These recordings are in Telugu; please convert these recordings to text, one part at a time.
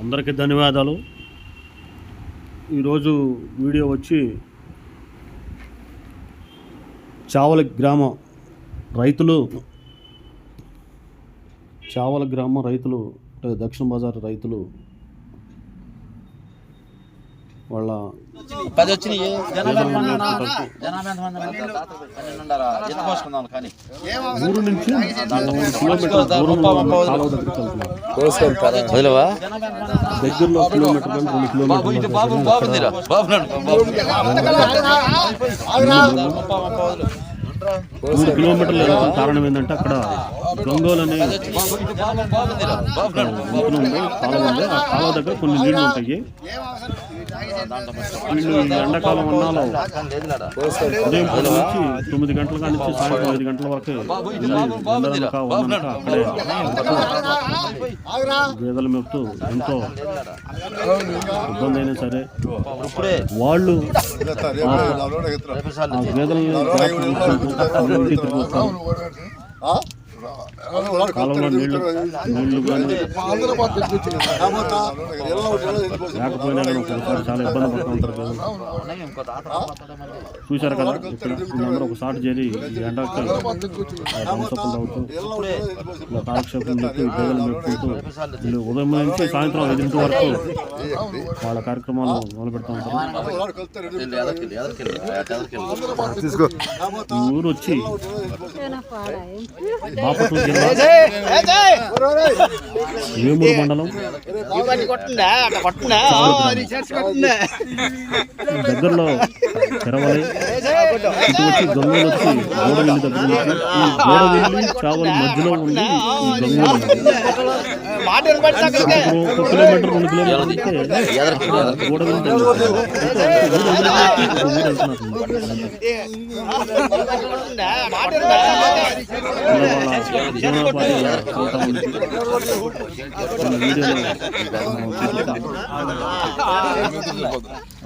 అందరికీ ధన్యవాదాలు. ఈరోజు వీడియో వచ్చి చావల గ్రామ రైతులు చావల గ్రామ రైతులు అంటే దక్షిణ బజార్ రైతులు వాళ్ళ పది వచ్చినాయి. ఎంత పోసుకుందాం కానీ? మూడు కిలోమీటర్ల వదిలేవా? దగ్గరలో బాబు బాబు బాబు మూడు వెళ్ళడం కారణం ఏంటంటే అక్కడ గంగోల్ అనే బాగుందిరా బాబు నడు. వంతెన ఉంది కాలువ ఉంది ఆ కాలువ దగ్గర కొన్ని నీళ్ళు ఉంటాయి. వీళ్ళు ఈ ఎండాకాలం అన్నాలో ఉదయం పది నుంచి తొమ్మిది గంటల కాడి నుంచి సాయంత్రం ఐదు గంటల వరకు ఎండనక ఉన్ననక అక్కడే గేదెలు మెప్తూ ఎంతో ఇబ్బంది అయినా సరే వాళ్ళు ఆ ఇంటికి తిరిగి వస్తారు లేకపోయినా కానీ ఒకసారి చాలా ఇబ్బంది పడుతూ ఉంటారు? చూశారు కదా ఇక్కడ వీళ్ళందరూ ఒకసారి చేరి ఈ ఎండకి థమ్సప్లు తాగుతూ ఇలా కాలక్షేపం వీళ్ళు ఉదయం నుంచి సాయంత్రం ఐదింటి వరకు వాళ్ళ కార్యక్రమాలు మొదలు పెడతా ఉంటారు ఊరు వచ్చి బాపట్ల జిల్లా వేమూరు మండలం? దగ్గరలో తెరవలి. ఇటు వచ్చి గంగోలు వచ్చి గోడవెల్లి దగ్గర గోడవెల్లి చావలి మధ్యలో ఉంది ఈ గంగోలు ఒక కిలోమీటర్ రెండు. గోడవెల్లి ఊరు వెళ్తున్నారు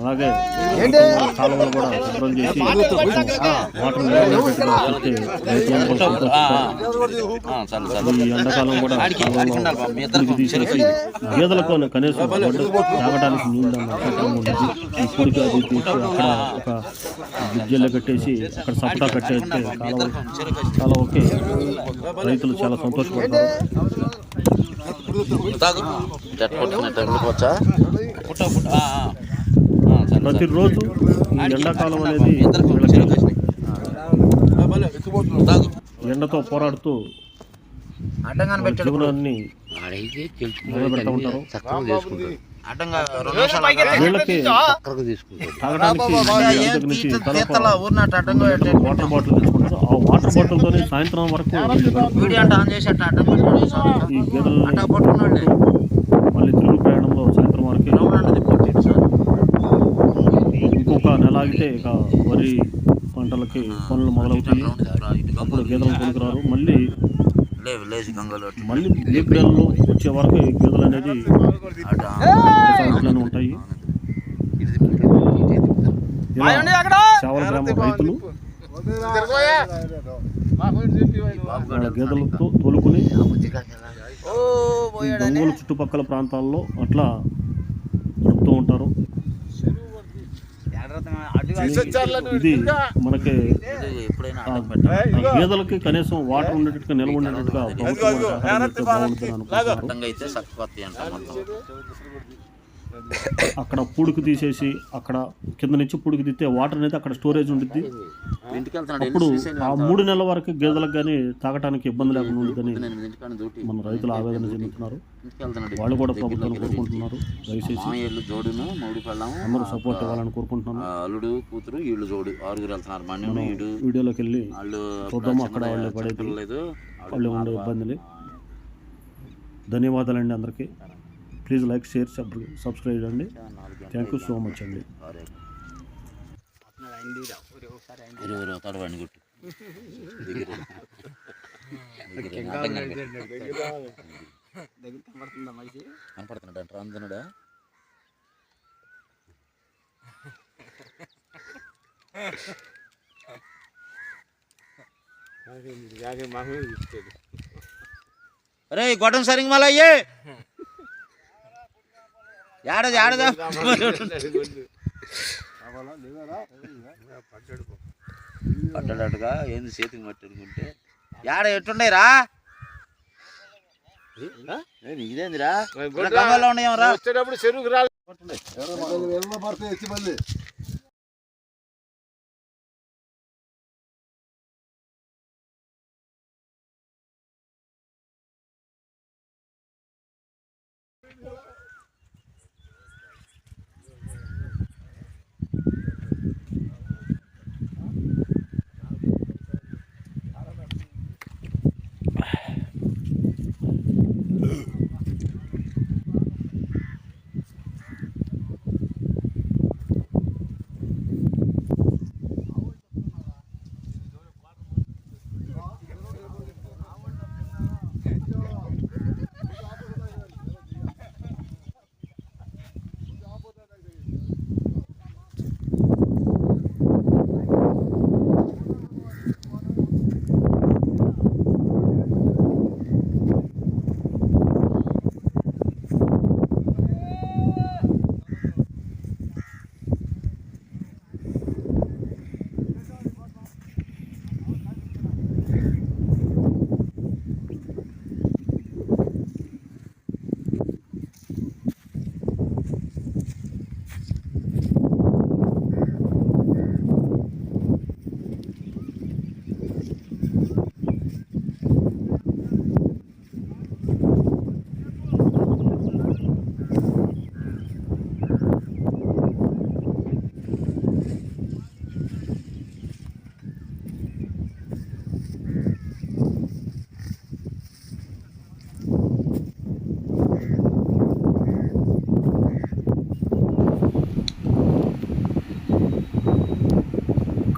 అలాగే కాలువలు కూడా శుభ్రం చేసి వాటర్ నిలబెట్టి రైతులందరూ సంతోషపడతారు. ఆ, చాలు, చాలు. ఈ ఎండాకాలం కూడా తీసేసి గేదెలకు కనీసం వడ్డు తాగడానికి నీళ్ళు అన్న అవసరం ఉండదు ఈ పొడికి అది తీసి అక్కడ ఒక గిజ్జెల్లో కట్టేసి అక్కడ సపటా కట్టేస్తే కాలువ చాలా ఓకే రైతులు చాలా చాలు. ప్రతిరోజు ఈ ఎండాకాలం అనేది. ఎండతో పోరాడుతూ జీవనాన్ని మొదలు పెడతా ఉంటారు తాగడానికి. వాటర్ బాటిల్ తెచ్చుకుంటారు వాటర్ సాయంత్రం వరకు. ఈ మళ్ళీ తిరుగు ప్రయాణంలో సాయంత్రం వరకు ఇంకొక నెల ఆగితే ఇక వరి పంటలకి పనులు మొదలవుతాయి. అప్పుడు గేదెలు కొనుక్కురారు. మళ్ళీ మళ్ళీ ఏప్రిల్లో వచ్చే వరకు గేదెలు అనేది ఇంట్లోనే ఉంటాయి. చావల గ్రామ రైతులు గేదెలతో తోలుకుని ఈ గంగోలు చుట్టుపక్కల ప్రాంతాల్లో అట్లా గడుపుతూ ఉంటారు. ఇది మనకి గేదెలకి కనీసం వాటర్ ఉండేటట్టుగా నిల్వ ఉండేటట్టుగా ప్రభుత్వం అక్కడ పూడికి తీసేసి అక్కడ కింద నుంచి పూడికి తీస్తే వాటర్ అనేది అక్కడ స్టోరేజ్ ఉంటుంది అప్పుడు ఆ మూడు నెలల వరకు గేదెలకు కానీ తాగటానికి ఇబ్బంది లేకుండా ఉంటుందని మన రైతులు ఆవేదన చెందుతున్నారు. వాళ్ళు కూడా ప్రభుత్వాన్ని కోరుకుంటున్నారు. దయచేసి అందరూ సపోర్ట్ ఇవ్వాలని కోరుకుంటున్నాను. ఆ, అల్లుడు కూతురు వీళ్ళు జోడు ఆరుగురు వెళ్తున్నారు. వీడియోలోకి వెళ్ళి వాళ్ళు చూద్దాము అక్కడ వాళ్ళు పడేది. లేదు వాళ్ళు ఉండే ఇబ్బందులు. ధన్యవాదాలండి అందరికీ. ప్లీజ్ లైక్ షేర్ సబ్స్క్రైబ్ అండి. థ్యాంక్ యూ సో మచ్ అండి. కనపడుతున్నాడు అందునుడా అరే గొడవ సరిగ్గా మళ్ళీ అయ్యే. ఏడది ఏడదా. పడ్డాడటగా ఏంది చేతికి మట్టి అనుకుంటే ఏడ ఎట్టుండేరా? ఇదేందిరా గమ్మాలో ఉన్నాయేమరా? వచ్చేటప్పుడు చెరువుకు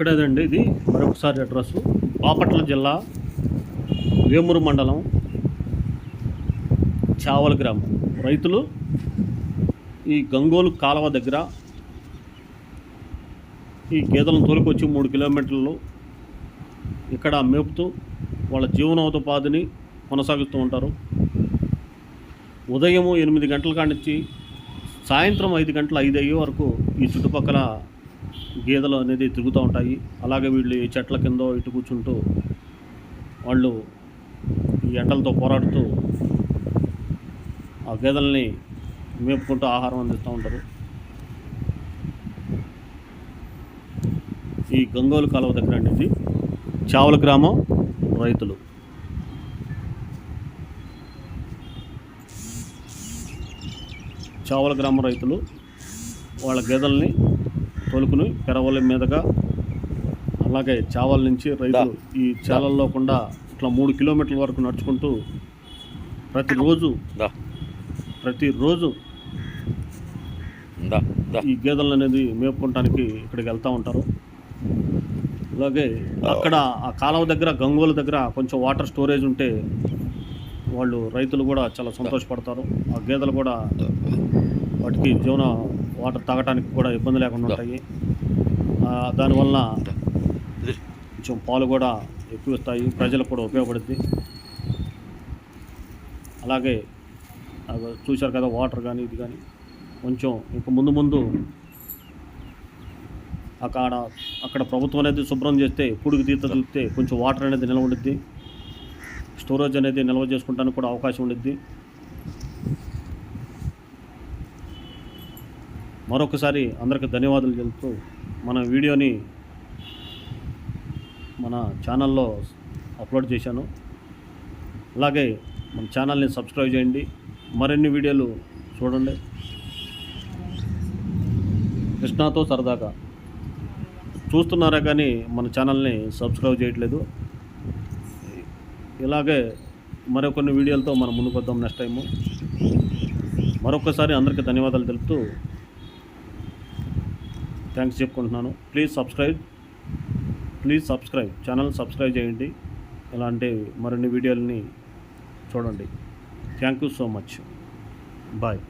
ఇక్కడేదండి ఇది. మరొకసారి అడ్రస్ బాపట్ల జిల్లా వేమూరు మండలం చావల గ్రామం. రైతులు ఈ గంగోలు కాలువ దగ్గర ఈ గేదెలను తోలుకొచ్చి మూడు కిలోమీటర్లు ఇక్కడ మేపుతూ వాళ్ళ జీవనోపాధిని కొనసాగిస్తూ ఉంటారు. ఉదయం ఎనిమిది గంటల కానిచ్చి సాయంత్రం ఐదు గంటల ఐదు అయ్యే వరకు ఈ చుట్టుపక్కల గేదెలు అనేది తిరుగుతూ ఉంటాయి. అలాగే వీళ్ళు ఈ చెట్ల కింద ఇటు కూర్చుంటూ వాళ్ళు ఈ ఎండలతో పోరాడుతూ ఆ గేదెల్ని మేపుకుంటూ ఆహారం అందిస్తూ ఉంటారు. ఈ గంగోలు కాలువ దగ్గర అనేది చావల గ్రామం రైతులు. చావల గ్రామ రైతులు వాళ్ళ గేదెల్ని తోలుకుని పెరవల మీదుగా అలాగే చావల నుంచి రైతులు ఈ చాలల్లో కూడా ఇట్లా మూడు కిలోమీటర్ల వరకు నడుచుకుంటూ ప్రతిరోజు ప్రతిరోజు ఈ గేదెలు అనేది మేపుకోవటానికి ఇక్కడికి వెళ్తూ ఉంటారు. అలాగే అక్కడ ఆ కాలువ దగ్గర గంగోల దగ్గర కొంచెం వాటర్ స్టోరేజ్ ఉంటే వాళ్ళు రైతులు కూడా చాలా సంతోషపడతారు. ఆ గేదెలు కూడా వాటికి జీవన వాటర్ తాగటానికి కూడా ఇబ్బంది లేకుండా ఉంటాయి. దానివల్ల కొంచెం పాలు కూడా ఎక్కువ ఇస్తాయి. ప్రజలకు కూడా ఉపయోగపడుద్ది. అలాగే చూశారు కదా వాటర్ కానీ ఇది కానీ కొంచెం ఇంక ముందు ముందు అక్కడ అక్కడ ప్రభుత్వం అనేది శుభ్రం చేస్తే పుడికి తీత చూస్తే కొంచెం వాటర్ అనేది నిల్వ ఉండిద్ది. స్టోరేజ్ అనేది నిల్వ చేసుకుంటానికి కూడా అవకాశం ఉండిద్ది. మరొకసారి అందరికి ధన్యవాదాలు తెలుపుతూ మన వీడియోని మన ఛానల్లో అప్లోడ్ చేశాను. అలాగే మన ఛానల్ని సబ్స్క్రైబ్ చేయండి. మరిన్ని వీడియోలు చూడండి. కృష్ణాతో సరదాగా. చూస్తున్నారా కానీ మన ఛానల్ని సబ్స్క్రైబ్ చేయట్లేదు. ఇలాగే మరికొన్ని వీడియోలతో మనం ముందుకు వద్దాం నెక్స్ట్ టైము. మరొకసారి అందరికీ ధన్యవాదాలు తెలుపుతూ థ్యాంక్స్ చెప్పుకుంటున్నాను. Please subscribe please subscribe channel subscribe చేయండి. ఇలాంటి మరిన్ని వీడియోలని చూడండి. Thank you so much bye